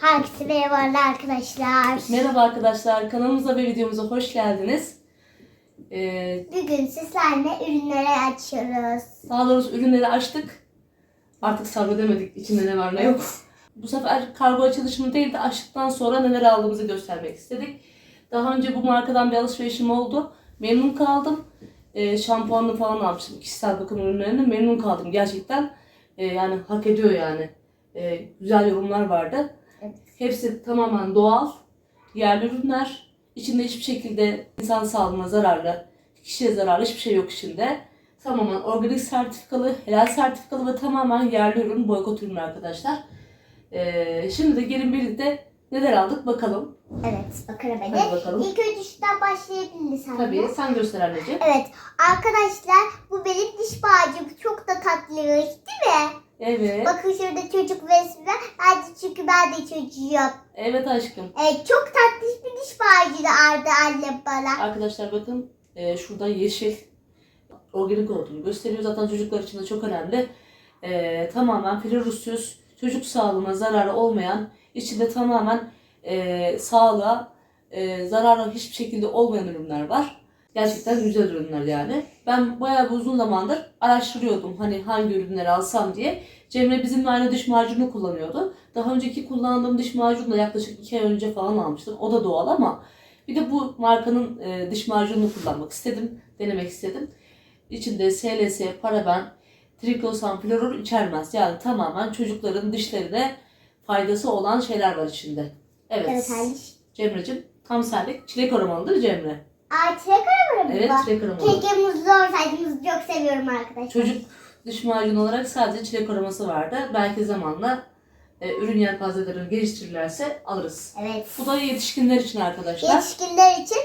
Herkese merhaba arkadaşlar. Merhaba arkadaşlar, kanalımıza ve videomuza hoş geldiniz. Ee, Bugün sizlerle ürünleri açıyoruz. daha doğrusu ürünleri açtık. Artık sabredemedik içinde ne var ne yok. Bu sefer kargo açılışını değil de açtıktan sonra neler aldığımızı göstermek istedik. Daha önce bu markadan bir alışverişim oldu. Memnun kaldım. Ee, şampuanını falan almıştım. Kişisel bakım ürünlerini memnun kaldım gerçekten. Ee, yani hak ediyor yani. Ee, güzel yorumlar vardı. Hepsi tamamen doğal, yerli ürünler. İçinde hiçbir şekilde insan sağlığına zararlı, kişiye zararlı hiçbir şey yok içinde. Tamamen organik sertifikalı, helal sertifikalı ve tamamen yerli ürün, boykot ürünü arkadaşlar. Ee, şimdi de gelin birlikte neler aldık bakalım. Evet bakalım hadi. Bakalım. İlk önce şuradan başlayabiliriz anne. Tabii sen göster anneciğim. Evet arkadaşlar bu benim diş bağcım. Çok da tatlı değil mi? Evet. Bakın şurada çocuk resmi var. Hadi çünkü ben de çocuğum. Evet aşkım. Evet, çok tatlı bir diş bağcı da aldı annem bana. Arkadaşlar bakın e, şurada yeşil organik olduğunu gösteriyor. Zaten çocuklar için de çok önemli. E, tamamen florüsüz, çocuk sağlığına zararı olmayan, içinde tamamen e, sağlığa e, zararlı hiçbir şekilde olmayan ürünler var. Gerçekten güzel ürünler yani. Ben bayağı bir uzun zamandır araştırıyordum hani hangi ürünleri alsam diye. Cemre bizimle aynı diş macunu kullanıyordu. Daha önceki kullandığım diş macunu yaklaşık 2 ay önce falan almıştım. O da doğal ama bir de bu markanın e, diş macununu kullanmak istedim. Denemek istedim. İçinde SLS, paraben, trikosan, florür içermez. Yani tamamen çocukların dişlerine faydası olan şeyler var içinde. Evet. Evet anne. Cemre'cim tam senlik çilek aromalıdır Cemre. Aa çilek arabanı mı Evet çilek aromalı. Keşke muzlu olsaydı. Muzlu çok seviyorum arkadaşlar. Çocuk diş macunu olarak sadece çilek aroması vardı. Belki zamanla e, ürün yelpazelerini geliştirirlerse alırız. Evet. Bu da yetişkinler için arkadaşlar. Yetişkinler için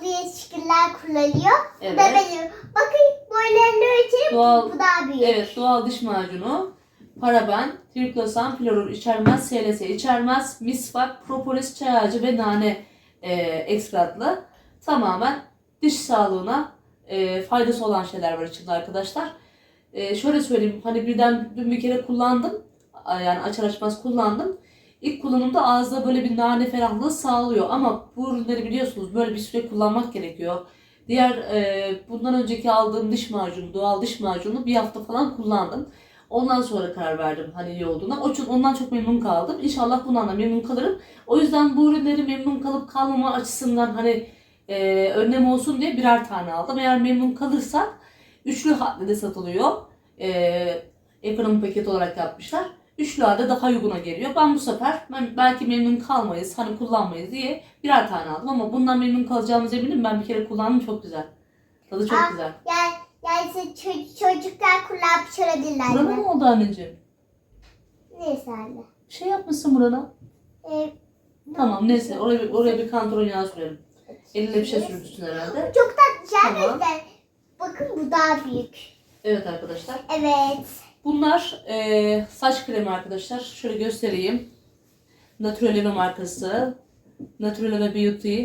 bu yetişkinler kullanıyor. Bu Evet. da benim. Bakın boylarını ölçelim. Doğal- Bu daha büyük. Evet doğal diş macunu, paraben, triklosan, florür içermez, SLS içermez, misvak, propolis, çay ağacı ve nane e, ekstratlı tamamen diş sağlığına e, faydası olan şeyler var içinde arkadaşlar. E, şöyle söyleyeyim hani birden dün bir kere kullandım yani açar açmaz kullandım. İlk kullanımda ağızda böyle bir nane ferahlığı sağlıyor ama bu ürünleri biliyorsunuz böyle bir süre kullanmak gerekiyor. Diğer e, bundan önceki aldığım diş macunu, doğal diş macunu bir hafta falan kullandım. Ondan sonra karar verdim hani iyi olduğuna. O için ondan çok memnun kaldım. İnşallah bundan da memnun kalırım. O yüzden bu ürünleri memnun kalıp kalmama açısından hani e, önlem olsun diye birer tane aldım. Eğer memnun kalırsak üçlü halde de satılıyor. E, ekonomi paket olarak yapmışlar. Üçlü halde daha uyguna geliyor. Ben bu sefer ben belki memnun kalmayız, hani kullanmayız diye birer tane aldım ama bundan memnun kalacağımız eminim. Ben bir kere kullandım çok güzel. Tadı çok Aa, güzel. Yani, yani ço- çocuklar kullanmış olabilirler Burana ne oldu anneciğim? Neyse anne. Bir şey yapmışsın burana. Ee, Tamam neyse oraya bir, oraya bir kantaron yağı sürelim. Eline bir şey sürmüşsün herhalde. Çok tatlı Tamam. Bakın bu daha büyük. Evet arkadaşlar. Evet. Bunlar eee, saç kremi arkadaşlar. Şöyle göstereyim. Natureleve markası. Natureleve Beauty.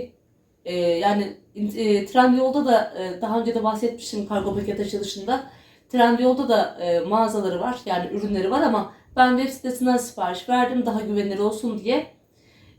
Eee, yani e, Trendyol'da da e, daha önce de bahsetmiştim kargo paket açılışında. Trendyol'da da e, mağazaları var. Yani ürünleri var ama ben web sitesinden sipariş verdim daha güvenilir olsun diye.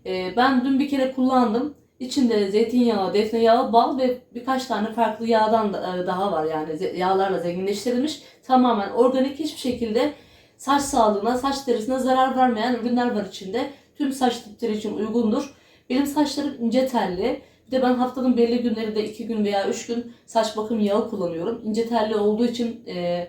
E, ben dün bir kere kullandım. İçinde zeytinyağı, defne yağı, bal ve birkaç tane farklı yağdan da, e, daha var yani yağlarla zenginleştirilmiş. Tamamen organik hiçbir şekilde saç sağlığına, saç derisine zarar vermeyen ürünler var içinde. Tüm saç tipleri için uygundur. Benim saçlarım ince telli. De ben haftanın belli günlerinde iki gün veya üç gün saç bakım yağı kullanıyorum. İnce telli olduğu için e,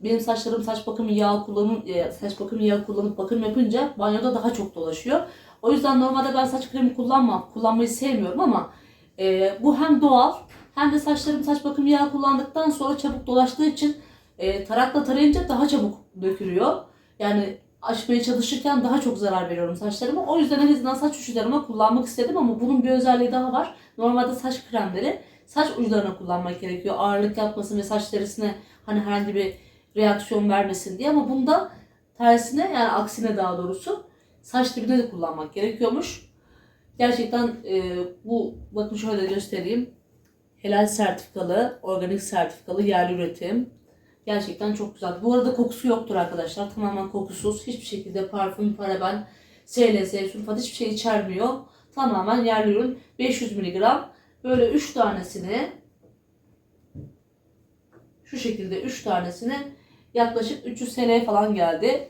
benim saçlarım saç bakım yağı kullanıp e, saç bakım yağı kullanıp bakım yapınca banyoda daha çok dolaşıyor. O yüzden normalde ben saç kremi kullanmam, kullanmayı sevmiyorum ama e, bu hem doğal hem de saçlarım saç bakım yağı kullandıktan sonra çabuk dolaştığı için e, tarakla tarayınca daha çabuk dökülüyor. Yani açmaya çalışırken daha çok zarar veriyorum saçlarıma. O yüzden en azından saç uçlarıma kullanmak istedim ama bunun bir özelliği daha var. Normalde saç kremleri saç uçlarına kullanmak gerekiyor. Ağırlık yapmasın ve saç derisine hani herhangi bir reaksiyon vermesin diye ama bunda tersine yani aksine daha doğrusu saç dibine de kullanmak gerekiyormuş. Gerçekten e, bu bakın şöyle göstereyim. Helal sertifikalı, organik sertifikalı yerli üretim. Gerçekten çok güzel. Bu arada kokusu yoktur arkadaşlar. Tamamen kokusuz. Hiçbir şekilde parfüm, paraben, SLS, sülfat hiçbir şey içermiyor. Tamamen yerli ürün. 500 mg. Böyle 3 tanesini şu şekilde 3 tanesini yaklaşık 300 TL falan geldi.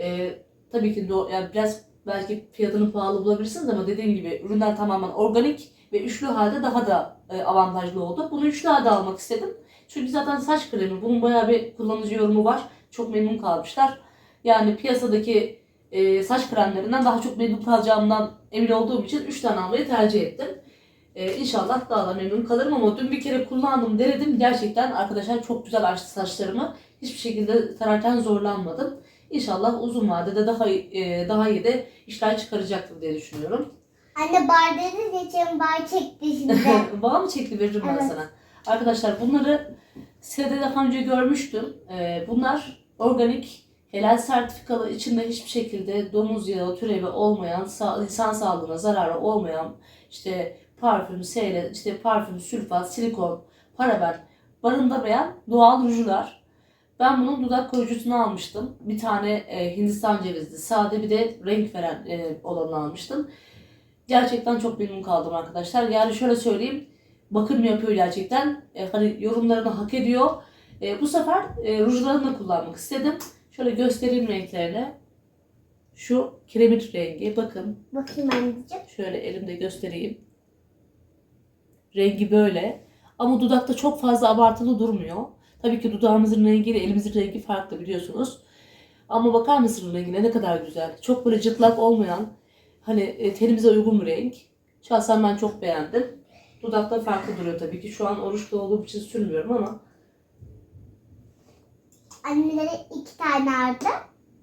Ee, tabii ki do- yani biraz belki fiyatını pahalı bulabilirsiniz ama dediğim gibi ürünler tamamen organik ve üçlü halde daha da e, avantajlı oldu. Bunu üçlü halde almak istedim. Çünkü zaten saç kremi bunun bayağı bir kullanıcı yorumu var. Çok memnun kalmışlar. Yani piyasadaki e, saç kremlerinden daha çok memnun kalacağımdan emin olduğum için 3 tane almayı tercih ettim. E, inşallah daha da memnun kalırım ama dün bir kere kullandım denedim. Gerçekten arkadaşlar çok güzel açtı saçlarımı. Hiçbir şekilde tararken zorlanmadım. İnşallah uzun vadede daha e, daha iyi de işler çıkaracaktır diye düşünüyorum. Anne bardağı geçen bar çekti şimdi. Bağ mı çekti veririm ben Evet. sana. Arkadaşlar bunları sitede daha önce görmüştüm. Ee, bunlar organik, helal sertifikalı, içinde hiçbir şekilde domuz yağı türevi olmayan, sa- insan sağlığına zararı olmayan işte parfüm, seyle, işte parfüm, sülfat, silikon, paraben barındırmayan doğal rujlar. Ben bunun dudak koruyucusunu almıştım. Bir tane e, Hindistan cevizli, sade bir de renk veren e, olanı almıştım. Gerçekten çok memnun kaldım arkadaşlar. Yani şöyle söyleyeyim. Bakım yapıyor gerçekten. E, hani yorumlarını hak ediyor. E, bu sefer e, rujlarını da kullanmak istedim. Şöyle göstereyim renklerini. Şu kiremit rengi. Bakın Bakayım anneciğim. şöyle elimde göstereyim. Rengi böyle. Ama dudakta çok fazla abartılı durmuyor. Tabii ki dudağımızın rengiyle elimizin rengi farklı biliyorsunuz. Ama bakar mısın rengine ne kadar güzel. Çok böyle cıtlak olmayan, hani e, tenimize uygun bir renk. Şahsen ben çok beğendim. Dudakta farklı duruyor tabii ki. Şu an oruçlu olduğum için sürmüyorum ama Annelere iki tane aldı.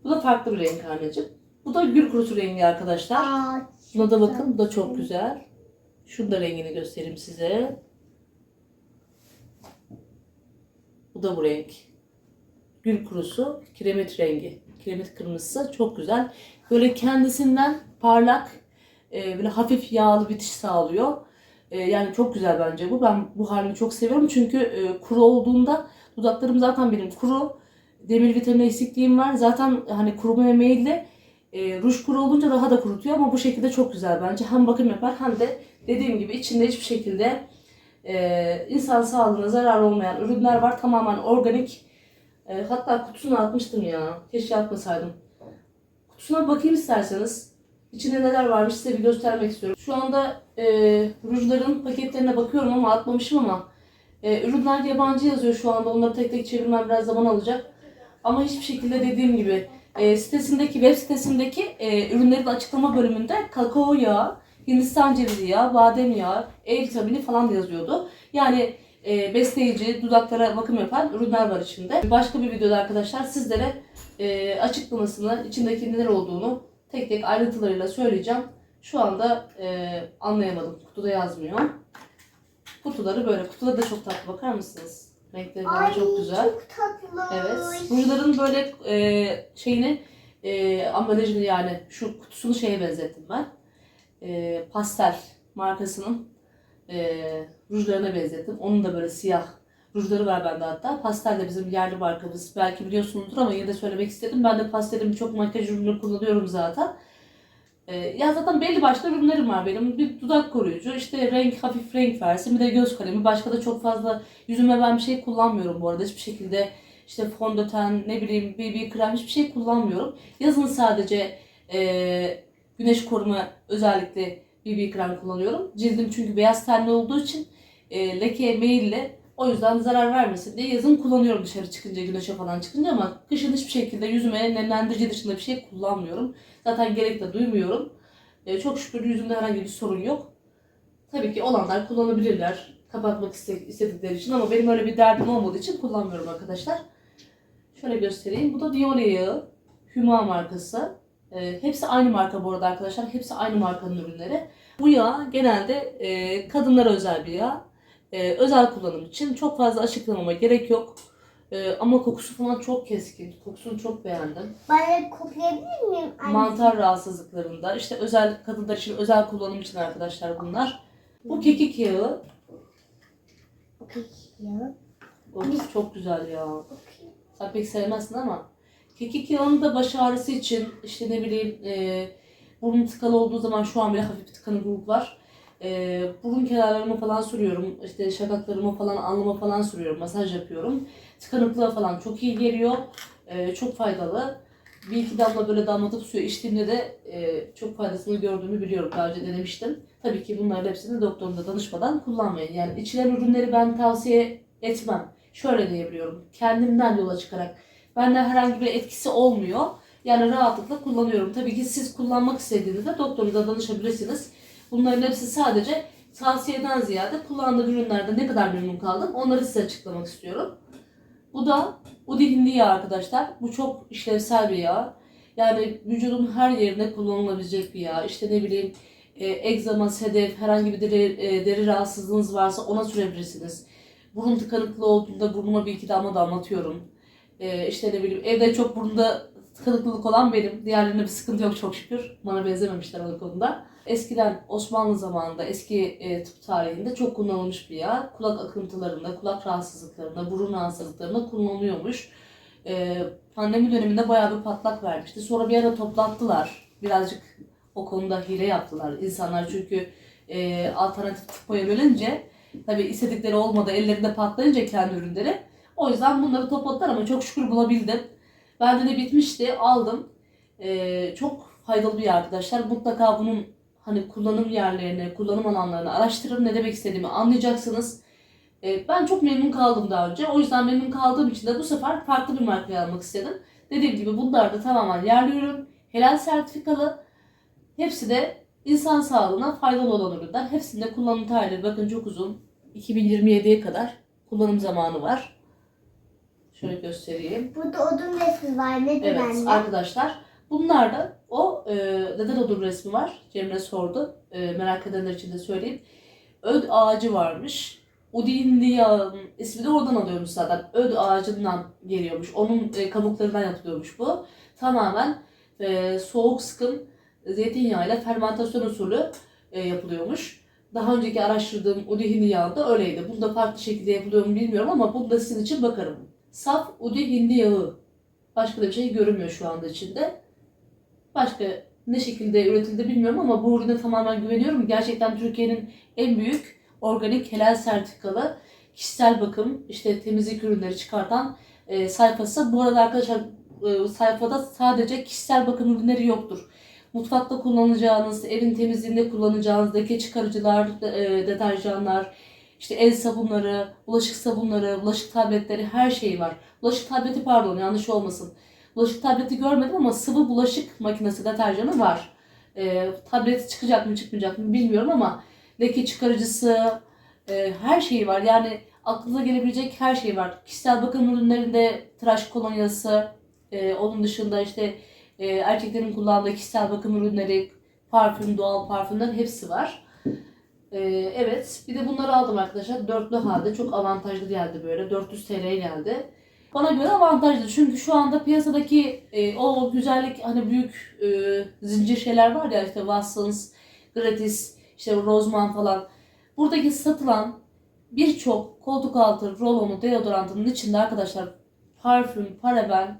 bu da farklı bir renk anneciğim. Bu da gül kurusu rengi arkadaşlar. Aa, Buna da bakın. Bu da çok güzel. Şunu da rengini göstereyim size. Bu da bu renk. Gül kurusu, kiremit rengi. Kiremit kırmızısı çok güzel. Böyle kendisinden parlak, e, böyle hafif yağlı bitiş sağlıyor. E, yani çok güzel bence bu. Ben bu halini çok seviyorum. Çünkü e, kuru olduğunda dudaklarım zaten benim kuru. Demir vitamini eksikliğim var. Zaten hani kurumaya meyilli. E, ruj kuru olunca daha da kurutuyor ama bu şekilde çok güzel bence. Hem bakım yapar hem de dediğim gibi içinde hiçbir şekilde e, insan sağlığına zarar olmayan ürünler var. Tamamen organik. E, hatta kutusunu atmıştım ya. Keşke atmasaydım. Kutusuna bakayım isterseniz. İçinde neler varmış size bir göstermek istiyorum. Şu anda e, rujların paketlerine bakıyorum ama atmamışım ama e, ürünler yabancı yazıyor şu anda. Onları tek tek çevirmem biraz zaman alacak. Ama hiçbir şekilde dediğim gibi e, sitesindeki web sitesindeki e, ürünlerin açıklama bölümünde kakao yağı, Hindistan cevizi yağı, badem yağı, E vitamini falan yazıyordu. Yani e, besleyici, dudaklara bakım yapan ürünler var içinde. Başka bir videoda arkadaşlar sizlere e, açıklamasını, içindeki neler olduğunu tek tek ayrıntılarıyla söyleyeceğim. Şu anda e, anlayamadım. Kutuda yazmıyor. Kutuları böyle. Kutuları da çok tatlı. Bakar mısınız? Renkleri Ay çok güzel. çok tatlı. Evet. Rujların böyle e, şeyini e, ambalajını yani şu kutusunu şeye benzettim ben. E, pastel markasının e, rujlarına benzettim. Onun da böyle siyah rujları var bende hatta. Pastel de bizim yerli markamız. Belki biliyorsunuzdur ama yine de söylemek istedim. Ben de pastelin birçok makyaj ürünü kullanıyorum zaten. E, ya zaten belli başlı ürünlerim var benim. Bir dudak koruyucu, işte renk hafif renk versin, bir de göz kalemi. Başka da çok fazla yüzüme ben bir şey kullanmıyorum bu arada. Hiçbir şekilde işte fondöten, ne bileyim BB krem hiçbir şey kullanmıyorum. Yazın sadece e, güneş koruma özellikle BB krem kullanıyorum. Cildim çünkü beyaz tenli olduğu için e, leke, meyille o yüzden zarar vermesin diye yazın kullanıyorum dışarı çıkınca, güneşe falan çıkınca ama kışın hiçbir şekilde yüzüme nemlendirici dışında bir şey kullanmıyorum. Zaten gerek de duymuyorum. E, çok şükür yüzümde herhangi bir sorun yok. Tabii ki olanlar kullanabilirler kapatmak iste- istedikleri için ama benim öyle bir derdim olmadığı için kullanmıyorum arkadaşlar. Şöyle göstereyim. Bu da Viole yağı. Huma markası. E, hepsi aynı marka bu arada arkadaşlar. Hepsi aynı markanın ürünleri. Bu yağ genelde e, kadınlara özel bir yağ. E, özel kullanım için çok fazla açıklamama gerek yok. E, ama kokusu falan çok keskin. Kokusunu çok beğendim. Bana koklayabilir miyim anne? Mantar rahatsızlıklarında işte özel kadınlar için özel kullanım için arkadaşlar bunlar. Bu kekik yağı. Bakayım. Kokusu çok güzel ya. Sen pek sevmezsin ama kekik yağını da baş ağrısı için işte ne bileyim e, Burnum tıkalı olduğu zaman şu an bile hafif bir tıkanıklık var. E, burun kenarlarıma falan sürüyorum. İşte şakaklarıma falan, alnıma falan sürüyorum. Masaj yapıyorum. Tıkanıklığa falan çok iyi geliyor. E, çok faydalı. Bir iki damla böyle damlatıp suya içtiğimde de e, çok faydasını gördüğümü biliyorum. Daha önce denemiştim. Tabii ki bunların hepsini doktorunuza danışmadan kullanmayın. Yani içilen ürünleri ben tavsiye etmem. Şöyle diyebiliyorum. Kendimden yola çıkarak. Benden herhangi bir etkisi olmuyor. Yani rahatlıkla kullanıyorum. Tabii ki siz kullanmak istediğinizde doktorunuza danışabilirsiniz. Bunların hepsi sadece tavsiyeden ziyade kullandığım ürünlerde ne kadar memnun kaldım onları size açıklamak istiyorum. Bu da Udi hindi yağı arkadaşlar. Bu çok işlevsel bir yağ. Yani vücudun her yerine kullanılabilecek bir yağ. İşte ne bileyim e, egzama, sedef, herhangi bir deri, e, deri rahatsızlığınız varsa ona sürebilirsiniz. Burun tıkanıklığı olduğunda burnuma bir iki damla damlatıyorum. E, işte ne bileyim evde çok burnunda tıkanıklılık olan benim. Diğerlerine bir sıkıntı yok çok şükür. Bana benzememişler o konuda. Eskiden Osmanlı zamanında, eski e, tıp tarihinde çok kullanılmış bir yağ. Kulak akıntılarında, kulak rahatsızlıklarında, burun rahatsızlıklarında kullanılıyormuş. E, pandemi döneminde bayağı bir patlak vermişti. Sonra bir ara toplattılar. Birazcık o konuda hile yaptılar insanlar çünkü e, alternatif tıpa yönelince tabii istedikleri olmadı ellerinde patlayınca kendi ürünleri. O yüzden bunları toplattılar ama çok şükür bulabildim. Bende de bitmişti aldım. E, çok faydalı bir arkadaşlar. Mutlaka bunun hani kullanım yerlerini, kullanım alanlarını araştırın. Ne demek istediğimi anlayacaksınız. E, ben çok memnun kaldım daha önce. O yüzden memnun kaldığım için de bu sefer farklı bir markayı almak istedim. Dediğim gibi bunlar da tamamen yerli ürün, helal sertifikalı. Hepsi de insan sağlığına faydalı olan ürünler. Hepsinde kullanım tarihleri bakın çok uzun. 2027'ye kadar kullanım zamanı var. Şöyle göstereyim. Burada odun resmi var. Nedir Evet anne? arkadaşlar. Bunlar da o e, neden odun resmi var? Cemre sordu. E, merak edenler için de söyleyeyim. Öd ağacı varmış. Udin yağın ismi de oradan alıyormuş zaten. Öd ağacından geliyormuş. Onun e, kabuklarından yapılıyormuş bu. Tamamen e, soğuk sıkım zeytinyağıyla fermentasyon usulü e, yapılıyormuş. Daha önceki araştırdığım udi yağı da öyleydi. Bunda farklı şekilde yapılıyor mu bilmiyorum ama bunda sizin için bakarım. Saf udi hindi yağı. Başka da bir şey görünmüyor şu anda içinde. Başka ne şekilde üretildi bilmiyorum ama bu ürüne tamamen güveniyorum. Gerçekten Türkiye'nin en büyük organik helal sertifikalı kişisel bakım, işte temizlik ürünleri çıkartan e, sayfası. Bu arada arkadaşlar e, sayfada sadece kişisel bakım ürünleri yoktur. Mutfakta kullanacağınız, evin temizliğinde kullanacağınız leke çıkarıcılar, e, deterjanlar, işte el sabunları, bulaşık sabunları, bulaşık tabletleri her şey var. Bulaşık tableti pardon yanlış olmasın. Bulaşık tableti görmedim ama sıvı bulaşık makinesi deterjanı var. E, tableti çıkacak mı çıkmayacak mı bilmiyorum ama leke çıkarıcısı e, her şeyi var. Yani aklınıza gelebilecek her şey var. Kişisel bakım ürünlerinde tıraş kolonyası, e, onun dışında işte e, erkeklerin kullandığı kişisel bakım ürünleri, parfüm, doğal parfümler hepsi var. E, evet, bir de bunları aldım arkadaşlar. Dörtlü halde çok avantajlı geldi böyle. 400 TL geldi. Bana göre avantajlı çünkü şu anda piyasadaki e, o güzellik hani büyük e, zincir şeyler var ya işte Watsons, Gratis, işte Roseman falan. Buradaki satılan birçok koltuk altı rolonu deodorantının içinde arkadaşlar parfüm, paraben,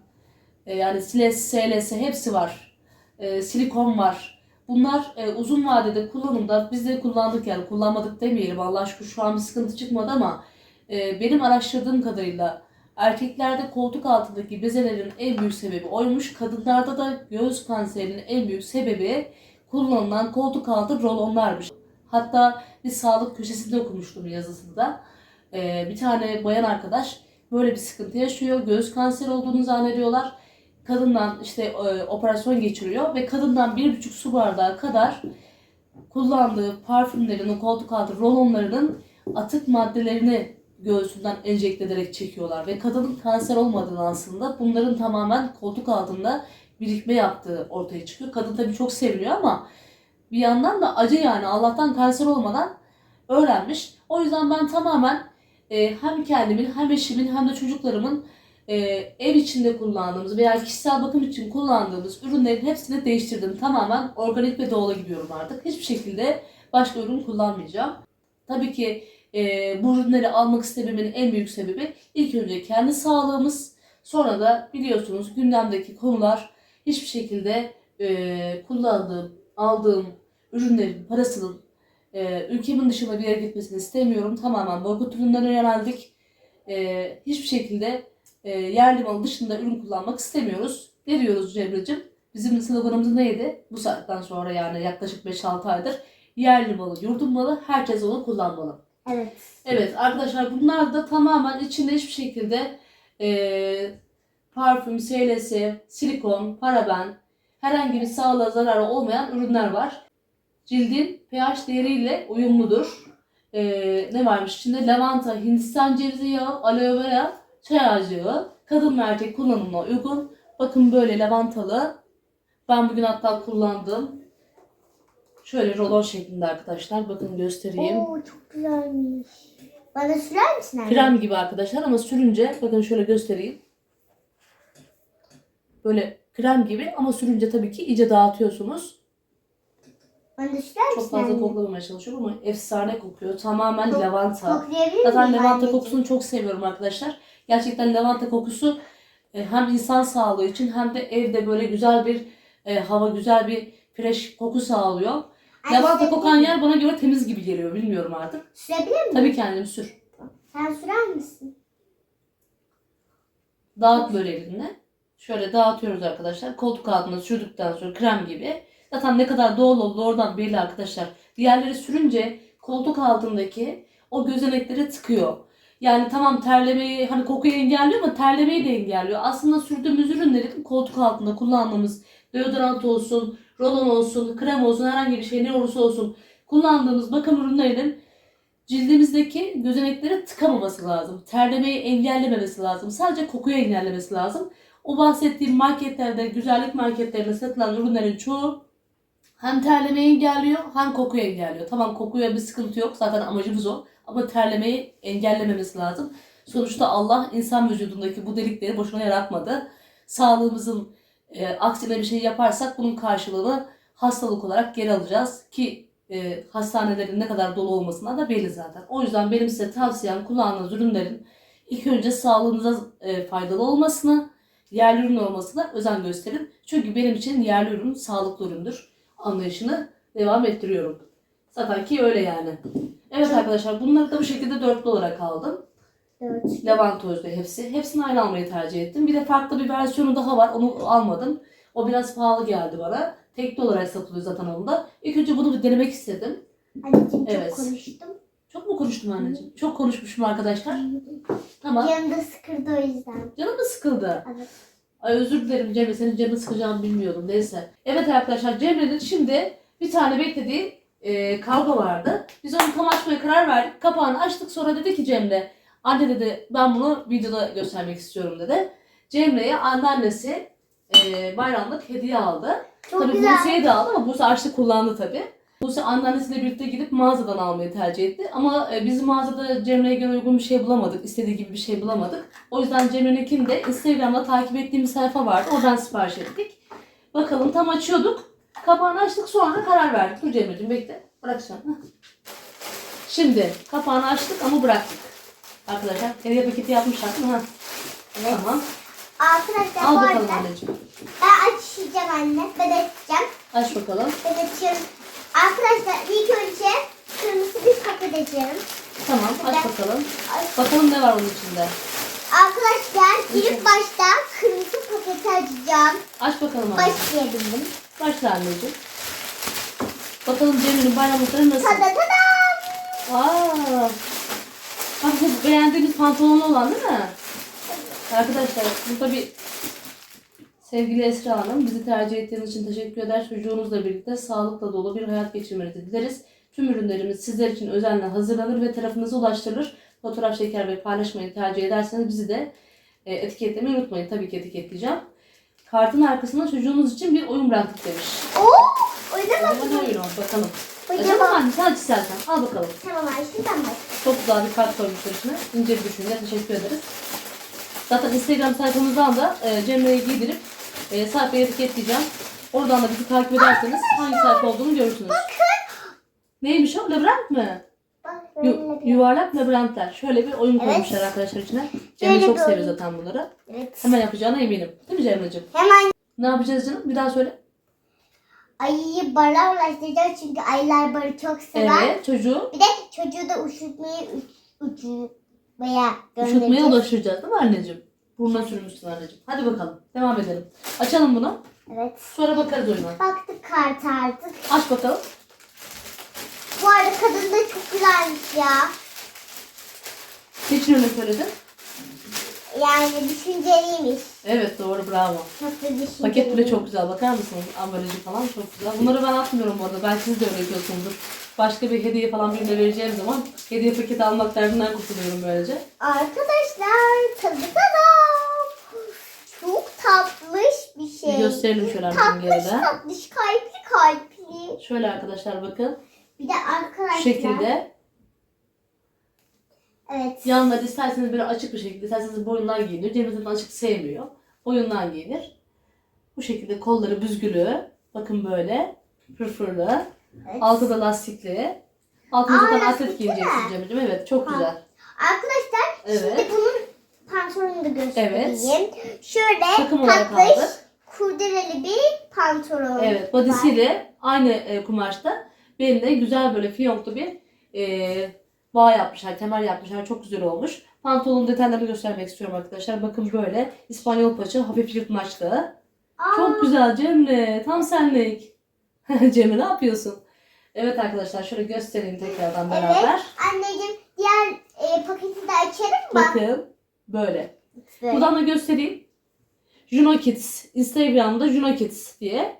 e, yani SLS, SLS hepsi var. E, silikon var. Bunlar e, uzun vadede kullanımda biz de kullandık yani kullanmadık demeyelim Allah aşkına şu an bir sıkıntı çıkmadı ama e, benim araştırdığım kadarıyla erkeklerde koltuk altındaki bezelerin en büyük sebebi oymuş. Kadınlarda da göğüs kanserinin en büyük sebebi kullanılan koltuk altı rolonlarmış. Hatta bir sağlık köşesinde okumuştum yazısında. E, bir tane bayan arkadaş böyle bir sıkıntı yaşıyor. Göğüs kanseri olduğunu zannediyorlar. Kadından işte e, operasyon geçiriyor ve kadından bir buçuk su bardağı kadar kullandığı parfümlerin, koltuk altı rolonlarının atık maddelerini göğsünden enjekte ederek çekiyorlar ve kadının kanser olmadığını aslında bunların tamamen koltuk altında birikme yaptığı ortaya çıkıyor. Kadın tabii çok seviniyor ama bir yandan da acı yani Allah'tan kanser olmadan öğrenmiş. O yüzden ben tamamen e, hem kendimin hem eşimin hem de çocuklarımın e, ev içinde kullandığımız veya kişisel bakım için kullandığımız ürünlerin hepsini değiştirdim. Tamamen organik ve doğala gidiyorum artık. Hiçbir şekilde başka ürün kullanmayacağım. Tabii ki e, bu ürünleri almak istememin en büyük sebebi ilk önce kendi sağlığımız. Sonra da biliyorsunuz gündemdeki konular hiçbir şekilde e, kullandığım aldığım ürünlerin parasının e, ülkemin dışına bir yere gitmesini istemiyorum. Tamamen boykot ürünlerine yöneldik. E, hiçbir şekilde e, yerli malı dışında ürün kullanmak istemiyoruz. Ne diyoruz Cemre'cim? Bizim sloganımız neydi? Bu saatten sonra yani yaklaşık 5-6 aydır yerli malı, yurdum malı, herkes onu kullanmalı. Evet. Evet arkadaşlar bunlar da tamamen içinde hiçbir şekilde e, parfüm, SLS, silikon, paraben, herhangi bir sağlığa zararı olmayan ürünler var. Cildin pH değeriyle uyumludur. E, ne varmış içinde? Lavanta, Hindistan cevizi yağı, aloe vera, çay ağacı yağı. Kadın ve erkek kullanımına uygun. Bakın böyle lavantalı. Ben bugün hatta kullandım. Şöyle rolon şeklinde arkadaşlar. Bakın göstereyim. Oo çok güzelmiş. Bana sürer misin anne? Krem gibi arkadaşlar ama sürünce bakın şöyle göstereyim. Böyle krem gibi ama sürünce tabii ki iyice dağıtıyorsunuz. Bana sürer misin Çok fazla anne? koklamamaya çalışıyorum ama efsane kokuyor. Tamamen Kok- lavanta. Koklayabilir miyim Zaten lavanta anneciğim? kokusunu çok seviyorum arkadaşlar. Gerçekten lavanta kokusu e, hem insan sağlığı için hem de evde böyle güzel bir e, hava, güzel bir fresh koku sağlıyor. Lavanta kokan yer bana göre temiz gibi geliyor. Bilmiyorum artık. Sürebilir miyim? Tabii kendim sür. Sen sürer misin? Dağıt böyle elinle. Şöyle dağıtıyoruz arkadaşlar. Koltuk altına sürdükten sonra krem gibi. Zaten ne kadar doğal olduğu oradan belli arkadaşlar. Diğerleri sürünce koltuk altındaki o gözenekleri tıkıyor. Yani tamam terlemeyi hani kokuyu engelliyor ama terlemeyi de engelliyor. Aslında sürdüğümüz ürünlerin koltuk altında kullandığımız deodorant olsun, rolon olsun, krem olsun herhangi bir şey ne olursa olsun kullandığımız bakım ürünlerinin cildimizdeki gözenekleri tıkamaması lazım. Terlemeyi engellememesi lazım. Sadece kokuyu engellemesi lazım. O bahsettiğim marketlerde, güzellik marketlerinde satılan ürünlerin çoğu hem terlemeyi engelliyor hem kokuyu engelliyor. Tamam kokuya bir sıkıntı yok. Zaten amacımız o. Ama terlemeyi engellememesi lazım. Sonuçta Allah insan vücudundaki bu delikleri boşuna yaratmadı. Sağlığımızın e, aksine bir şey yaparsak bunun karşılığını hastalık olarak geri alacağız. Ki e, hastanelerin ne kadar dolu olmasına da belli zaten. O yüzden benim size tavsiyem kullandığınız ürünlerin ilk önce sağlığınıza e, faydalı olmasını, yerli ürün olmasına özen gösterin. Çünkü benim için yerli ürün sağlıklı üründür anlayışını devam ettiriyorum. Zaten ki öyle yani. Evet arkadaşlar bunları da bu şekilde dörtlü olarak aldım. Evet. Lavanta özlü hepsi. Hepsini aynı almayı tercih ettim. Bir de farklı bir versiyonu daha var. Onu almadım. O biraz pahalı geldi bana. Tekli olarak satılıyor zaten onda. İlk önce bunu bir denemek istedim. Anneciğim Evet. çok konuştum. Çok mu konuştum anneciğim? Çok konuşmuşum arkadaşlar. Tamam. Yanımda sıkırdı o yüzden. Canım mı sıkıldı? Evet. Ay özür dilerim Cemre. Senin canını sıkacağımı bilmiyordum. Neyse. Evet arkadaşlar Cemre'nin şimdi bir tane beklediği e, kavga vardı. Biz onu tam açmaya karar verdik. Kapağını açtık. Sonra dedi ki Cemre anne dedi ben bunu videoda göstermek istiyorum dedi. Cemre'ye anneannesi e, bayramlık hediye aldı. Çok tabii güzel. Buse'ye de aldı ama Buse açtı kullandı tabii. Buse anneannesiyle birlikte gidip mağazadan almayı tercih etti. Ama e, biz mağazada Cemre'ye göre uygun bir şey bulamadık. istediği gibi bir şey bulamadık. O yüzden Cemre'ninkini de Instagram'da takip ettiğim bir sayfa vardı. Oradan sipariş ettik. Bakalım tam açıyorduk. Kapağını açtık sonra karar verdik. Dur Cemre'cim bekle. Bırakacağım. Heh. Şimdi kapağını açtık ama bıraktık. Arkadaşlar hediye paketi yapmışlar değil mi? Ha. Evet. Tamam. Arkadaşlar Al bu bakalım arada anneciğim. ben açacağım anne. Ben açacağım. Aç bakalım. Ben açıyorum. Arkadaşlar ilk önce kırmızı bir paket açıyorum. Tamam aç Ben- bakalım. Ay, Bakalım ne var onun içinde. Arkadaşlar ilk başta kırmızı paketi açacağım. Aç bakalım anne. Başlayabildim. Başla anneciğim. Bakalım Cemil'in bayramlıkları nasıl? Tada tada. Aa. Bu beğendiğimiz pantolonlu olan değil mi? Arkadaşlar burada bir sevgili Esra Hanım bizi tercih ettiğiniz için teşekkür eder. Çocuğunuzla birlikte sağlıkla dolu bir hayat geçirmenizi dileriz. Tüm ürünlerimiz sizler için özenle hazırlanır ve tarafınıza ulaştırılır. Fotoğraf çeker ve paylaşmayı tercih ederseniz bizi de e, etiketlemeyi unutmayın. Tabii ki etiketleyeceğim. Kartın arkasına çocuğunuz için bir oyun bıraktık demiş. Oo? Acaba ne oyunu bakalım. Acaba anne sen aç istersen. Al bakalım. Tamam Ayşe'den bak. Çok güzel bir kart koymuşlar içine. İnce bir düşünce. Teşekkür ederiz. Zaten Instagram sayfamızdan da e, Cemre'yi giydirip e, sayfaya etiketleyeceğim. Oradan da bizi takip ederseniz hangi sayfa olduğunu görürsünüz. Neymiş o? Labirent mi? Bak Yu- yuvarlak labirentler. Şöyle bir oyun Evet. koymuşlar arkadaşlar içine. Cemre çok bir seviyor oyun. zaten bunları. Evet. Hemen yapacağına eminim. Değil mi Cemre'ciğim? Hemen Ne yapacağız canım? Bir daha söyle. Ayıyı bara ulaştıracağız çünkü ayılar barı çok sever. Evet çocuğu Bir de çocuğu da uçurtmayı uçurmaya üşütmeye göndereceğiz. ulaştıracağız değil mi anneciğim? Burnuna sürmüşsün anneciğim. Hadi bakalım devam edelim. Açalım bunu. Evet. Sonra bakarız oyuna. Baktık kartı artık. Aç bakalım. Bu arada kadın da çok güzelmiş ya. Seçin öyle söyledin. Yani düşünceliymiş. Evet doğru bravo. Da düşünceliymiş. Paket bile çok güzel. Bakar mısınız? Ambalajı falan çok güzel. Bunları ben atmıyorum bu arada. Belki siz de öyle yapıyorsunuzdur. Başka bir hediye falan birine vereceğim zaman hediye paketi almak derdinden kurtuluyorum böylece. Arkadaşlar tadı tadam. Çok tatlış bir Bir şey. gösterelim şöyle anneciğim Tatlış geride. tatlış kalpli kalpli. Şöyle arkadaşlar bakın. Bir de arkadaşlar. Şu şekilde. Evet. Yanları isterseniz böyle açık bir şekilde, isterseniz boyundan giyinir. Cemil zaten açık sevmiyor. Boyundan giyinir. Bu şekilde kolları büzgülü. Bakın böyle. Fırfırlı. evet. Altı da lastikli. Altına Aa, zaten atlet lastikli giyeceksin mi? Cemil'cim. Evet çok Ha. güzel. Arkadaşlar Evet. şimdi bunun pantolonunu da göstereyim. Şöyle Takım olarak tatlış aldık. kurdeleli bir pantolon. Evet, bodysiyle aynı e, kumaşta beline güzel böyle fiyonklu bir e, bağ yapmışlar, kemer yapmışlar. Çok güzel olmuş. Pantolonun detaylarını göstermek istiyorum arkadaşlar. Bakın böyle İspanyol paça, hafif yırtmaçlı. Aa, Çok güzel Cemre, tam senlik. Cemre ne yapıyorsun? Evet arkadaşlar şöyle göstereyim tekrardan beraber. Anneciğim diğer e, paketi de açalım mı? Bakın böyle. Böyle. Buradan da göstereyim. Juno Kids. Instagram'da Juno Kids diye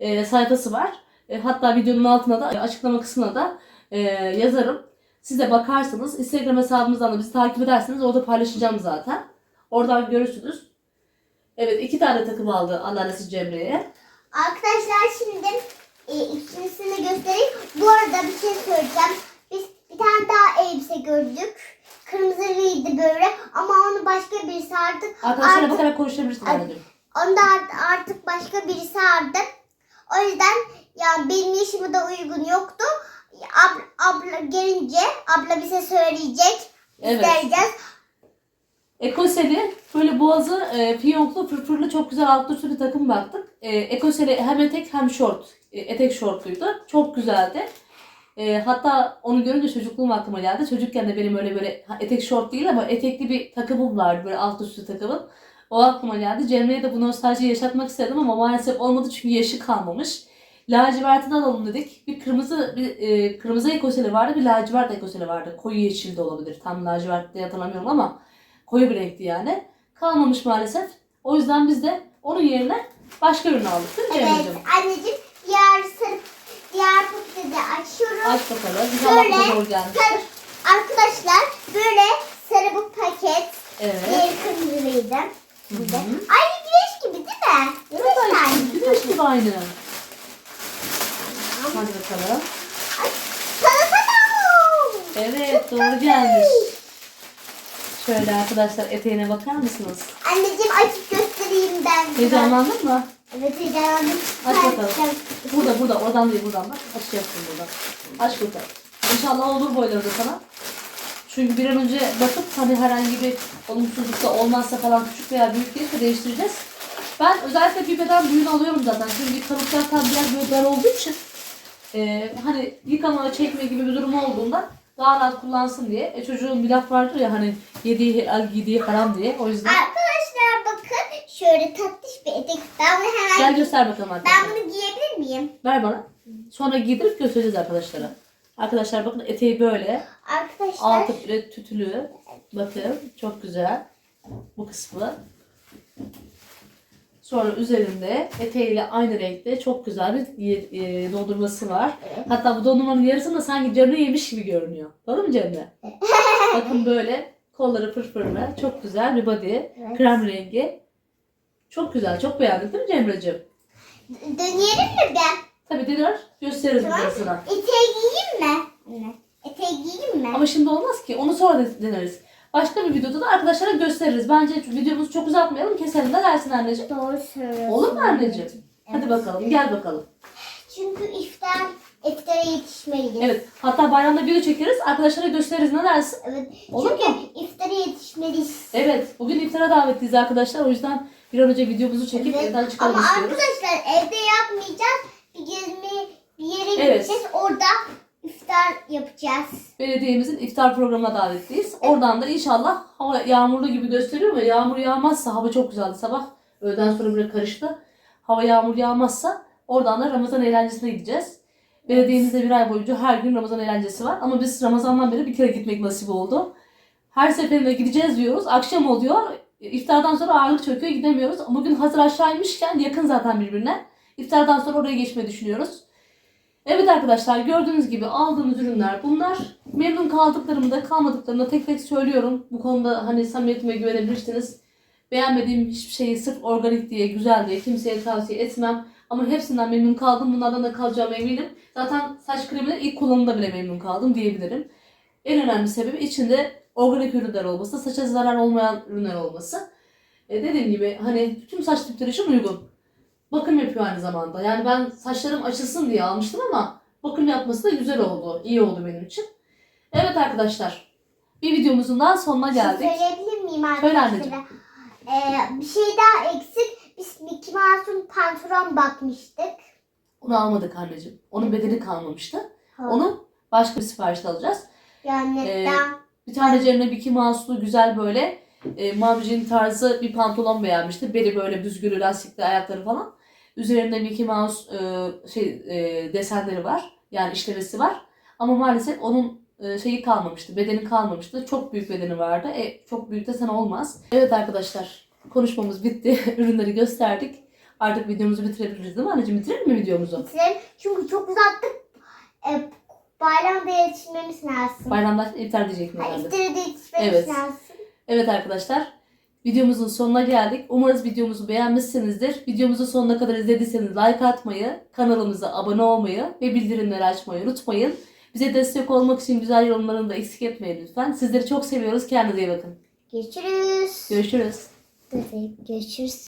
e, sayfası var. E, hatta videonun altına da açıklama kısmına da e, yazarım. Siz de bakarsanız Instagram hesabımızdan da bizi takip ederseniz orada paylaşacağım zaten. Oradan görürsünüz. Evet iki tane takım aldı anneannesi Cemre'ye. Arkadaşlar şimdi e, ikincisini göstereyim. Bu arada bir şey söyleyeceğim. Biz bir tane daha elbise gördük. Kırmızılıydı böyle ama onu başka birisi artık Arkadaşlara Artık- bakarak konuşabilirsiniz Artık- anneciğim. onu da art- artık başka birisi aldı. O yüzden ya benim yaşıma da uygun yoktu. Abla, abla gelince abla bize söyleyecek. Evet. Söyleyeceğiz. Ekoseli böyle boğazı e, fiyonklu fırfırlı çok güzel altlı üstlü bir takım baktık. E, Ekoseli hem etek hem şort. E, etek şortluydu. Çok güzeldi. E, hatta onu görünce çocukluğum aklıma geldi. Çocukken de benim öyle böyle etek şort değil ama etekli bir takımım vardı. Böyle alt üstü takımım. O aklıma geldi. Cemre'ye de bu nostaljiyi yaşatmak istedim ama maalesef olmadı çünkü yaşı kalmamış. Lacivertini alalım dedik. Bir kırmızı bir e, kırmızı ekoseli vardı, bir lacivert ekoseli vardı. Koyu yeşil de olabilir. Tam lacivert diye hatırlamıyorum ama koyu bir renkti yani. Kalmamış maalesef. O yüzden biz de onun yerine başka ürün aldık değil mi Evet anneciğim diğer sarı diğer paketi de açıyorum. Aç bakalım. Zor gelmiş. Sarı, arkadaşlar böyle sarı bu paket. Evet. Diğer kırmızılıydı. Hı hı. Aynı güneş gibi değil mi? Evet. Güneş gibi aynı. Hadi bakalım. Evet doğru gelmiş. Şöyle arkadaşlar eteğine bakar mısınız? Anneciğim açıp göstereyim ben. Heyecanlandın mı? Evet heyecanlandım. Aç bakalım. Burada burada oradan değil buradan bak. Açacaksın buradan. Aç bakalım. İnşallah olur boyları da sana. Çünkü bir an önce bakıp hani herhangi bir olumsuzluk da olmazsa falan küçük veya büyük gelirse değiştireceğiz. Ben özellikle bir beden büyüğünü alıyorum zaten. Çünkü kalıplar tam böyle dar olduğu için e, hani yıkama, çekme gibi bir durum olduğunda daha rahat kullansın diye. E, çocuğun bir laf vardır ya hani yediği helal giydiği haram diye. O yüzden Arkadaşlar bakın şöyle tatlış bir etek. Ben bunu hemen gel göster bakalım arkadaşlar. ben bunu giyebilir miyim? Ver bana. Sonra giydirip göstereceğiz arkadaşlara. Arkadaşlar bakın eteği böyle. Arkadaşlar Altı böyle tütülü. Bakın çok güzel. Bu kısmı. Sonra üzerinde eteğiyle aynı renkte çok güzel bir e, dondurması var. Evet. Hatta bu dondurmanın yarısını da sanki Cemre yemiş gibi görünüyor. Doğru mu Cemre? Bakın böyle kolları fırfırlı. Çok güzel bir body. Evet. Krem rengi. Çok güzel. Çok beğendik değil mi Cemre'ciğim? deneyelim mi ben? Tabii dinler. Gösteririz Tamam. birazdan. Eteği giyeyim mi? Anne. Eteği giyeyim mi? Ama şimdi olmaz ki. Onu sonra de- deneriz. Başka bir videoda da arkadaşlara gösteririz. Bence videomuzu çok uzatmayalım. Keselim de dersin anneciğim. Doğru söylüyorsun. Olur mu anneciğim? Hadi bakalım. Gel bakalım. Çünkü iftar, iftara yetişmeliyiz. Evet. Hatta bayramda video çekeriz. Arkadaşlara gösteririz. Ne dersin? Evet. Olur Çünkü mu? iftara yetişmeliyiz. Evet. Bugün iftara davetliyiz arkadaşlar. O yüzden bir an önce videomuzu çekip Evet. evden çıkalım Ama istiyoruz. arkadaşlar evde yapmayacağız. bir gezme bir yere Evet. gideceğiz. Orada iftar yapacağız. Belediyemizin iftar programına davetliyiz. Oradan da inşallah hava yağmurlu gibi gösteriyor ama yağmur yağmazsa hava çok güzeldi sabah. Öğleden sonra böyle karıştı. Hava yağmur yağmazsa oradan da Ramazan eğlencesine gideceğiz. Belediyemizde bir ay boyunca her gün Ramazan eğlencesi var. Ama biz Ramazan'dan beri bir kere gitmek nasip oldu. Her seferinde gideceğiz diyoruz. Akşam oluyor. İftardan sonra ağırlık çöküyor gidemiyoruz. Bugün hazır aşağıymışken yakın zaten birbirine. İftardan sonra oraya geçmeyi düşünüyoruz. Evet arkadaşlar gördüğünüz gibi aldığımız ürünler bunlar. Memnun kaldıklarımı da kalmadıklarımı da tek tek söylüyorum. Bu konuda hani samimiyetime güvenebilirsiniz. Beğenmediğim hiçbir şeyi sırf organik diye, güzel diye kimseye tavsiye etmem. Ama hepsinden memnun kaldım. Bunlardan da kalacağıma eminim. Zaten saç kreminin ilk kullanımında bile memnun kaldım diyebilirim. En önemli sebebi içinde organik ürünler olması, saça zarar olmayan ürünler olması. E dediğim gibi hani tüm saç tipleri için uygun. Bakım yapıyor aynı zamanda. Yani ben saçlarım açılsın diye almıştım ama bakım yapması da güzel oldu. iyi oldu benim için. Evet arkadaşlar. Bir videomuzun daha sonuna şey geldik. söyleyebilir miyim Söyle arkadaşlar? anneciğim. Ee, bir şey daha eksik. Biz Mickey Mouse'un pantolon bakmıştık. Onu almadık anneciğim. Onun bedeli kalmamıştı. Onu başka bir siparişte alacağız. Yani Ee, daha Bir tane Cemre Mickey Mouse'lu güzel böyle e, mavi jean tarzı bir pantolon beğenmişti. Beli böyle büzgülü lastikli ayakları falan. Üzerinde Mickey Mouse e, şey e, desenleri var. Yani işlemesi var. Ama maalesef onun e, şeyi kalmamıştı. Bedeni kalmamıştı. Çok büyük bedeni vardı. E, çok büyük desen olmaz. Evet arkadaşlar konuşmamız bitti. Ürünleri gösterdik. Artık videomuzu bitirebiliriz değil mi anneciğim? Bitirelim mi videomuzu? bitirelim. Çünkü çok uzattık. Ee, bayramda yetişmemiz lazım. Bayramda iftar diyecektim Ha, herhalde. Da yetişmemiz Evet. lazım. Evet arkadaşlar. Videomuzun sonuna geldik. Umarız videomuzu beğenmişsinizdir. Videomuzu sonuna kadar izlediyseniz like atmayı, kanalımıza abone olmayı ve bildirimleri açmayı unutmayın. Bize destek olmak için güzel yorumlarını da eksik etmeyin lütfen. Sizleri çok seviyoruz. Kendinize iyi bakın. Görüşürüz. Görüşürüz. Görüşürüz.